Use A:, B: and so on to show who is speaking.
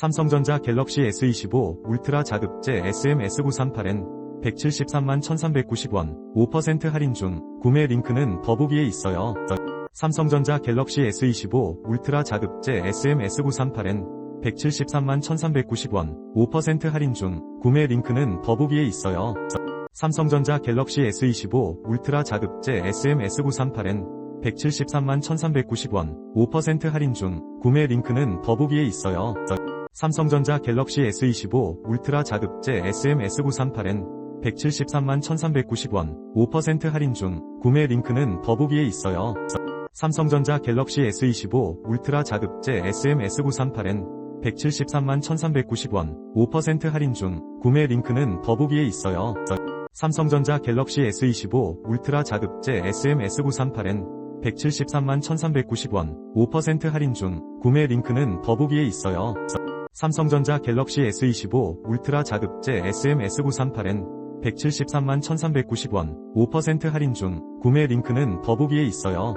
A: 삼성전자 갤럭시 S25 울트라 자급제 SM-S938N 173만 1390원 5% 할인 중 구매 링크는 더보기에 있어요. 삼성전자 갤럭시 S25 울트라 자급제 SM-S938N 173만 1390원 5% 할인 중 구매 링크는 더보기에 있어요. 삼성전자 갤럭시 S25 울트라 자급제 SM-S938N 173만 1390원 5% 할인 중 구매 링크는 더보기에 있어요. 삼성전자 갤럭시 S25 울트라 자급제 SM-S938N 173만 1390원 5% 할인 중 구매 링크는 더보기에 있어요. 삼성전자 갤럭시 S25 울트라 자급제 SM-S938N 173만 1390원 5% 할인 중 구매 링크는 더보기에 있어요. 삼성전자 갤럭시 S25 울트라 자급제 SM-S938N 173만 1390원 5% 할인 중 구매 링크는 더보기에 있어요. 삼성전자 갤럭시 S25 울트라 자급제 SM-S938N 173만 1390원 5% 할인 중 구매 링크는 더보기에 있어요.